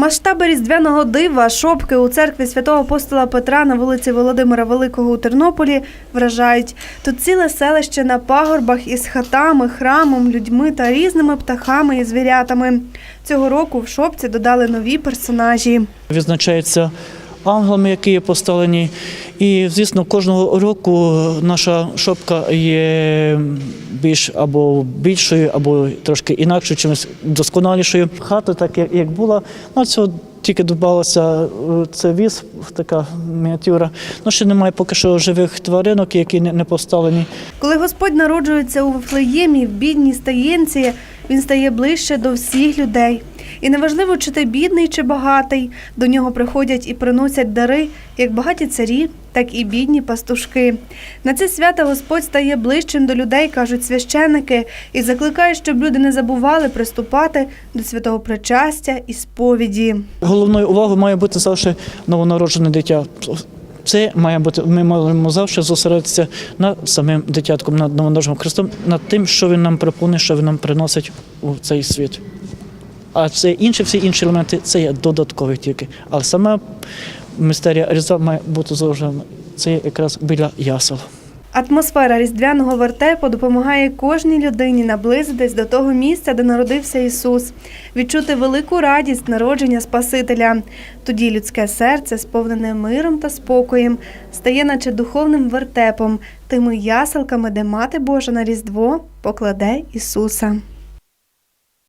Масштаби різдвяного дива шопки у церкві святого апостола Петра на вулиці Володимира Великого у Тернополі вражають. Тут ціле селище на пагорбах із хатами, храмом, людьми та різними птахами і звірятами. Цього року в шопці додали нові персонажі. відзначається ангелами, які є поставлені. І, звісно, кожного року наша шопка є більш або більшою, або трошки інакшою, чимось досконалішою. Хата, так як, була, ну цього тільки додалося е, це віз, така мініатюра. Ну, ще немає поки що живих тваринок, які не поставлені. Коли Господь народжується у Вифлеємі в бідній стаєнці, він стає ближче до всіх людей. І неважливо, чи ти бідний, чи багатий, до нього приходять і приносять дари, як багаті царі, так і бідні пастушки. На це свято Господь стає ближчим до людей, кажуть священники, і закликає, щоб люди не забували приступати до святого причастя і сповіді. Головною увагою має бути завжди новонароджене дитя. Це має бути. Ми маємо завжди зосередитися над самим дитятком, над новонародженим Христом, над тим, що він нам пропонує, що він нам приносить у цей світ. А це інші, всі інші елементи це є додаткові тільки. Але сама мистерія Різдва має бути зложена це якраз біля ясел. Атмосфера різдвяного вертепу допомагає кожній людині наблизитись до того місця, де народився Ісус, відчути велику радість народження Спасителя. Тоді людське серце, сповнене миром та спокоєм, стає наче духовним вертепом, тими яселками, де Мати Божа на Різдво покладе Ісуса.